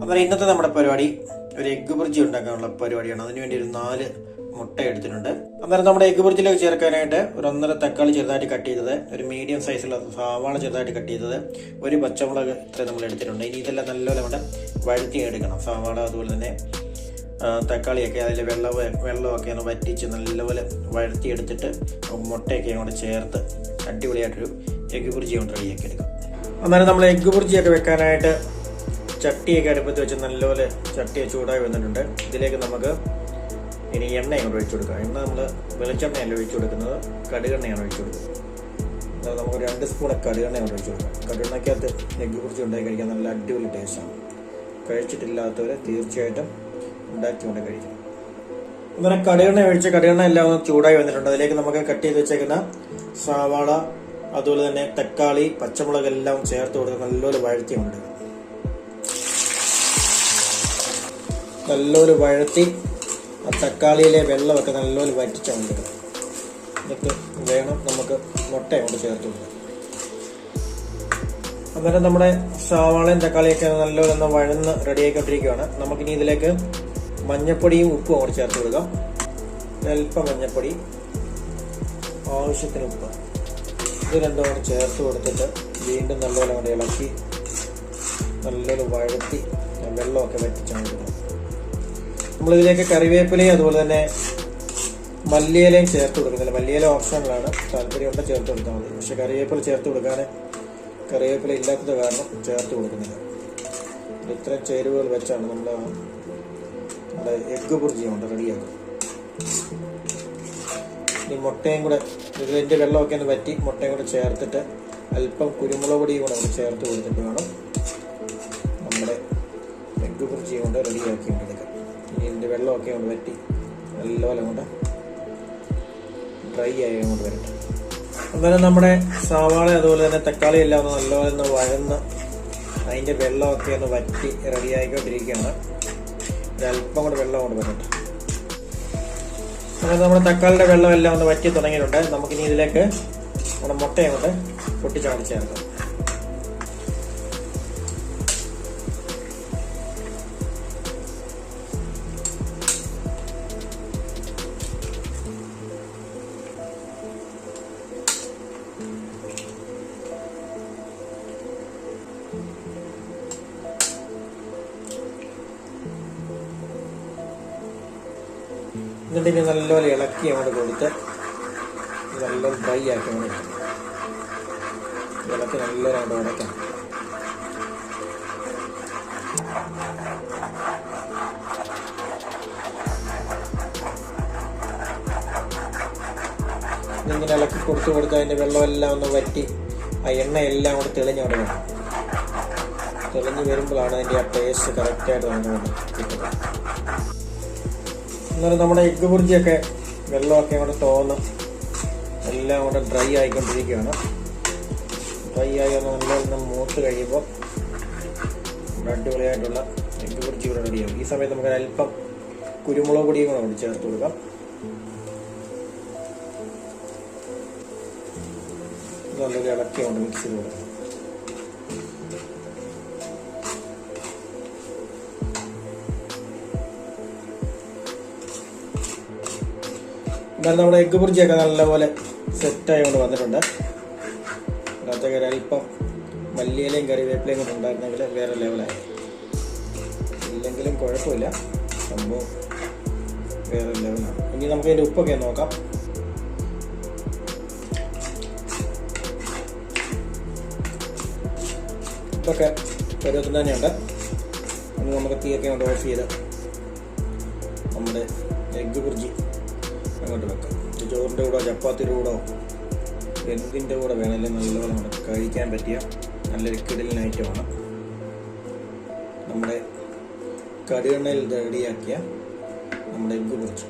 അപ്പോൾ ഇന്നത്തെ നമ്മുടെ പരിപാടി ഒരു എഗ്ഗ് ബുർജി ഉണ്ടാക്കാനുള്ള പരിപാടിയാണ്. അതിനുവേണ്ടി ഒരു നാല് മുട്ട എടുത്തിട്ടുണ്ട്. അന്നേരം നമ്മുടെ എഗ്ഗ് ബുർജിയിലേക്ക് ചേർക്കാനായിട്ട് ഒരു ഒന്നര തക്കാളി ചെറുതായിട്ട് കട്ട് ചെയ്തത് ഒരു മീഡിയം സൈസുള്ള സവാള ചെറുതായിട്ട് കട്ട് ചെയ്തത് ഒരു പച്ചമുളക് ഇത്ര നമ്മൾ എടുത്തിട്ടുണ്ട്. ഇനി ഇതെല്ലാം നല്ലപോലെ നമ്മുടെ വഴുത്തി എടുക്കണം. സവാള അതുപോലെ തന്നെ തക്കാളിയൊക്കെ അതിൽ വെള്ളം വെള്ളമൊക്കെ ഒന്ന് വറ്റിച്ച് നല്ലപോലെ വഴുത്തി എടുത്തിട്ട് മുട്ടയൊക്കെ അങ്ങോട്ട് ചേർത്ത് അടിപൊളിയായിട്ടൊരു എഗ്ഗ് ബുർജി കൊണ്ട് റെഡിയാക്കി എടുക്കാം. അന്നേരം നമ്മൾ എഗ്ഗ് ബുർജിയൊക്കെ വെക്കാനായിട്ട് ചട്ടിയൊക്കെ അടുപ്പത്ത് വെച്ച് നല്ലപോലെ ചട്ടി ചൂടായി വന്നിട്ടുണ്ട്. ഇതിലേക്ക് നമുക്ക് ഇനി എണ്ണ അങ്ങോട്ട് ഒഴിച്ചു കൊടുക്കാം. എണ്ണ നമ്മൾ വെളിച്ചെണ്ണയല്ല ഒഴിച്ചു കൊടുക്കുന്നത്? കടുകെണ്ണയാണ് ഒഴിച്ചു കൊടുക്കുന്നത്. അതായത് നമുക്ക് രണ്ട് സ്പൂൺ കടുകെണ്ണ അങ്ങോട്ട് ഒഴിച്ചു കൊടുക്കാം. കടുകെണ്ണയ്ക്കകത്ത് എഗ്ഗ് കുറിച്ച് ഉണ്ടാക്കി കഴിക്കാൻ നല്ല അടിപൊളി ടേസ്റ്റാണ് കഴിച്ചിട്ടില്ലാത്തവർ തീർച്ചയായിട്ടും ഉണ്ടാക്കിക്കൊണ്ട് കഴിക്കണം. അങ്ങനെ കടുകെണ്ണ ഒഴിച്ച് കടുകെണ്ണ എല്ലാം ഒന്ന് ചൂടായി വന്നിട്ടുണ്ട്. അതിലേക്ക് നമുക്ക് കട്ട് ചെയ്ത് വെച്ചേക്കുന്ന സവാള അതുപോലെ തന്നെ തക്കാളി പച്ചമുളക് എല്ലാം ചേർത്ത് കൊടുത്ത് നല്ലൊരു വഴറ്റി നല്ലൊരു വഴത്തി ആ തക്കാളിയിലെ വെള്ളമൊക്കെ നല്ലൊരു വറ്റിച്ചുകൊണ്ടിരിക്കണം എന്നിട്ട് വേണം നമുക്ക് മുട്ട കൊണ്ട് ചേർത്ത് കൊടുക്കാം അന്നേരം നമ്മുടെ സവാളയും തക്കാളിയൊക്കെ നല്ലപോലെ ഒന്ന് വഴന്ന് റെഡിയായിക്കൊണ്ടിരിക്കുകയാണ് നമുക്കിനി ഇതിലേക്ക് മഞ്ഞപ്പൊടിയും ഉപ്പും കൂടെ ചേർത്ത് കൊടുക്കാം. അല്പം മഞ്ഞപ്പൊടി ആവശ്യത്തിന് ഉപ്പ്. ഇത് രണ്ടും കൂടെ ചേർത്ത് കൊടുത്തിട്ട് വീണ്ടും നല്ലപോലെ കൊണ്ട് ഇളക്കി നല്ലൊരു വഴത്തി വെള്ളമൊക്കെ വറ്റിച്ചാണ് കൊടുക്കണം നമ്മളിതിലേക്ക് കറിവേപ്പിലയും അതുപോലെ തന്നെ മല്ലിയിലയും ചേർത്ത് കൊടുക്കുന്നില്ല. മല്ലിയില ഓപ്ഷനിലാണ്. താല്പര്യമുണ്ട് ചേർത്ത് കൊടുത്താൽ മതി. പക്ഷെ കറിവേപ്പില ചേർത്ത് കൊടുക്കാൻ കറിവേപ്പില ഇല്ലാത്തത് കാരണം ചേർത്ത് കൊടുക്കുന്നില്ല. ഇത്ര ഇത്രയും ചേരുവകൾ വെച്ചാണ് നമ്മൾ നമ്മുടെ എഗ്ഗ് ബുർജി കൊണ്ട് റെഡിയാക്കും ഈ മുട്ടയും കൂടെ ഇതിന്റെ വെള്ളമൊക്കെ ഒന്ന് വറ്റി മുട്ടയും കൂടെ ചേർത്തിട്ട് അല്പം കുരുമുളക് പൊടിയും കൂടെ നമ്മൾ ചേർത്ത് കൊടുത്തിട്ട് വേണം നമ്മുടെ എഗ്ഗ് ബുർജി കൊണ്ട് റെഡിയാക്കി കൊണ്ടെടുക്കാം ഇതിന്റെ വെള്ളമൊക്കെ ഒന്ന് വറ്റി. നല്ലപോലെ കൊണ്ട് ഡ്രൈ ആയി അങ്ങോട്ട് വരട്ടെ. അന്നേരം നമ്മുടെ സവാള അതുപോലെ തന്നെ തക്കാളി എല്ലാം ഒന്ന് നല്ലപോലെ ഒന്ന് വഴന്ന് അതിന്റെ വെള്ളമൊക്കെ ഒന്ന് വറ്റി റെഡി ആയിക്കൊണ്ടിരിക്കുകയാണ്. ഒരല്പം കൂടെ വെള്ളം കൊണ്ട് വരട്ടെ. അങ്ങനെ നമ്മുടെ തക്കാളിയുടെ വെള്ളം എല്ലാം ഒന്ന് വറ്റി തുടങ്ങിയിട്ടുണ്ട്. നമുക്കിനി ഇതിലേക്ക് നമ്മുടെ മുട്ടയും അങ്ങോട്ട് പൊട്ടിച്ചാടി എന്നിട്ട് ഇനി നല്ലപോലെ ഇളക്കി അങ്ങോട്ട് കൊടുത്ത് നല്ലോണം ഡ്രൈ ആക്കി അങ്ങോട്ട്. ഇളക്കി നല്ലൊരു അങ്ങോട്ട് ഉടയ്ക്കണം ഇങ്ങനെ ഇളക്കി കൊടുത്ത് കൊടുത്ത് അതിന്റെ വെള്ളമെല്ലാം ഒന്ന് വറ്റി ആ എണ്ണ എല്ലാം കൂടെ തെളിഞ്ഞ് വേണം തെളിഞ്ഞ് വരുമ്പോഴാണ് അതിന്റെ ആ ടേസ്റ്റ് കറക്റ്റായിട്ട് നമുക്ക് കിട്ടുന്നത്. എന്നാലും നമ്മുടെ എഗ്ഗ് ബുർജിയൊക്കെ വെള്ളമൊക്കെ അങ്ങോട്ട് തോന്നും എല്ലാം കൂടെ ഡ്രൈ ആയിക്കൊണ്ടിരിക്കുകയാണ്. ഡ്രൈ ആയി ഒന്ന് നല്ലൊന്ന് മൂത്ത് കഴിയുമ്പോൾ അടിപൊളിയായിട്ടുള്ള എഗ്ഗ് ബുർജി ഇവിടെ റെഡിയാവും ഈ സമയത്ത് നമുക്ക് അല്പം കുരുമുളക് പൊടിയും കൂടെ കൂടി ചേർത്ത് കൊടുക്കാം. നല്ലൊരു ഇളക്കി മിക്സ് ചെയ്ത് കൊടുക്കാം. എന്നാൽ നമ്മുടെ എഗ്ഗ് ബുർജിയൊക്കെ നല്ലപോലെ സെറ്റായി കൊണ്ട് വന്നിട്ടുണ്ട്. അതിനകത്ത് ഒരു അല്പം മല്ലിയിലയും കറിവേപ്പിലയും കൂടെ ഉണ്ടായിരുന്നെങ്കിൽ വേറെ ലെവലായി ഇല്ലെങ്കിലും കുഴപ്പമില്ല. സംഭവം വേറെ ലെവലാണ് ഇനി നമുക്ക് അതിന്റെ ഉപ്പൊക്കെ നോക്കാം. ഉപ്പൊക്കെ പരുവത്തിന് തന്നെയുണ്ട്. ഇനി നമുക്ക് തീയൊക്കെ കൊണ്ട് ഓഫ് ചെയ്ത് നമ്മുടെ എഗ്ഗ് ബുർജി അങ്ങോട്ട് വെക്കാം. ചോറിന്റെ കൂടെ ചപ്പാത്തിയുടെ കൂടെ എന്തിന്റെ കൂടെ വേണമെങ്കിലും നല്ലപോലെ നമുക്ക് കഴിക്കാൻ പറ്റിയ നല്ലൊരു കിടലിന് ഐറ്റമാണ് നമ്മുടെ കടുകെണ്ണയിൽ റെഡിയാക്കിയ നമ്മുടെ എഗ്ഗ് പൊരിച്ചു